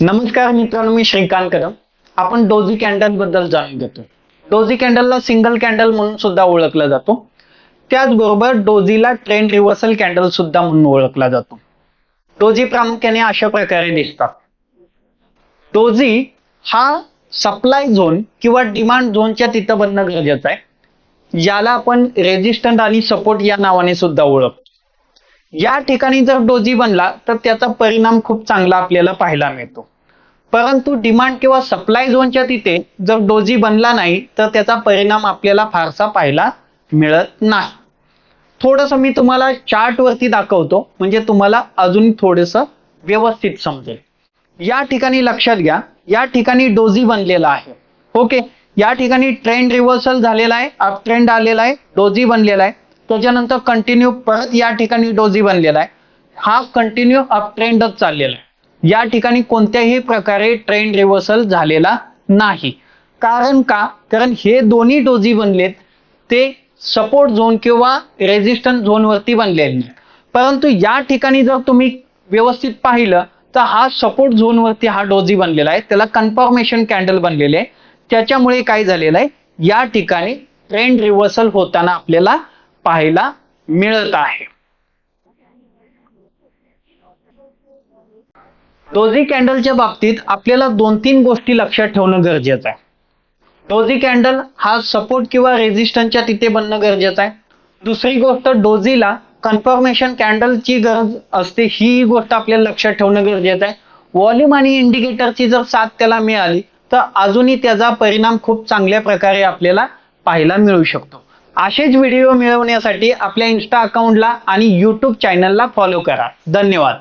नमस्कार मित्रांनो मी श्रीकांत कदम. आपण डोझी कॅन्डलबद्दल जाणून घेतो डोझी कॅन्डलला सिंगल कॅन्डल म्हणून सुद्धा ओळखला जातो. त्याचबरोबर डोझीला ट्रेंड रिव्हर्सल कॅन्डल सुद्धा म्हणून ओळखला जातो. डोझी प्रामुख्याने अशा प्रकारे दिसतात. डोझी हा सप्लाय झोन किंवा डिमांड झोनच्या तिथं बनणं गरजेचं आहे. ज्याला आपण रेजिस्टंट आणि सपोर्ट या नावाने सुद्धा ओळखतो. या ठिकाणी जर डोजी बनला तर त्याचा परिणाम खूप चांगला आपल्याला पाहायला मिळतो. परंतु डिमांड किंवा सप्लाय झोनच्या तिथे जर डोजी बनला नाही तर त्याचा परिणाम आपल्याला फारसा पाहायला मिळत नाही. थोडस मी तुम्हाला चार्ट वरती दाखवतो म्हणजे तुम्हाला अजून थोडस व्यवस्थित समजेल. या ठिकाणी लक्षात घ्या या ठिकाणी डोजी बनलेला आहे. ओके? या ठिकाणी ट्रेंड रिव्हर्सल झालेला आहे अप ट्रेंड आलेला आहे डोजी बनलेला आहे. त्याच्यानंतर कंटिन्यू परत या ठिकाणी डोजी बनलेला आहे. हा कंटिन्यू अप ट्रेंडच चाललेला आहे. या ठिकाणी कोणत्याही प्रकारे ट्रेंड रिव्हर्सल झालेला नाही. कारण का? कारण हे दोन्ही डोजी बनलेत ते सपोर्ट झोन किंवा रेजिस्टन्स झोनवरती बनलेले नाही परंतु या ठिकाणी जर तुम्ही व्यवस्थित पाहिलं तर हा सपोर्ट झोनवरती हा डोजी बनलेला आहे. त्याला कन्फर्मेशन कॅन्डल बनलेले आहे. त्याच्यामुळे काय झालेलं आहे? या ठिकाणी ट्रेंड रिव्हर्सल होताना आपल्याला पाहायला मिळत आहे. डोझी कॅन्डलच्या बाबतीत आपल्याला दोन तीन गोष्टी लक्षात ठेवणं गरजेचं आहे. डोझी कॅन्डल हा सपोर्ट किंवा रेजिस्टन्सच्या तिथे बनणं गरजेचं आहे. दुसरी गोष्ट डोझीला कन्फर्मेशन कॅन्डलची गरज असते ही गोष्ट आपल्याला लक्षात ठेवणं गरजेचं आहे. व्हॉल्यूम आणि इंडिकेटरची जर साथ त्याला मिळाली तर अजूनही त्याचा परिणाम खूप चांगल्या प्रकारे आपल्याला पाहायला मिळू शकतो. असेच व्हिडिओ मिळवण्यासाठी आपल्या इन्स्टा अकाउंटला आणि यूट्यूब चॅनलला फॉलो करा. धन्यवाद.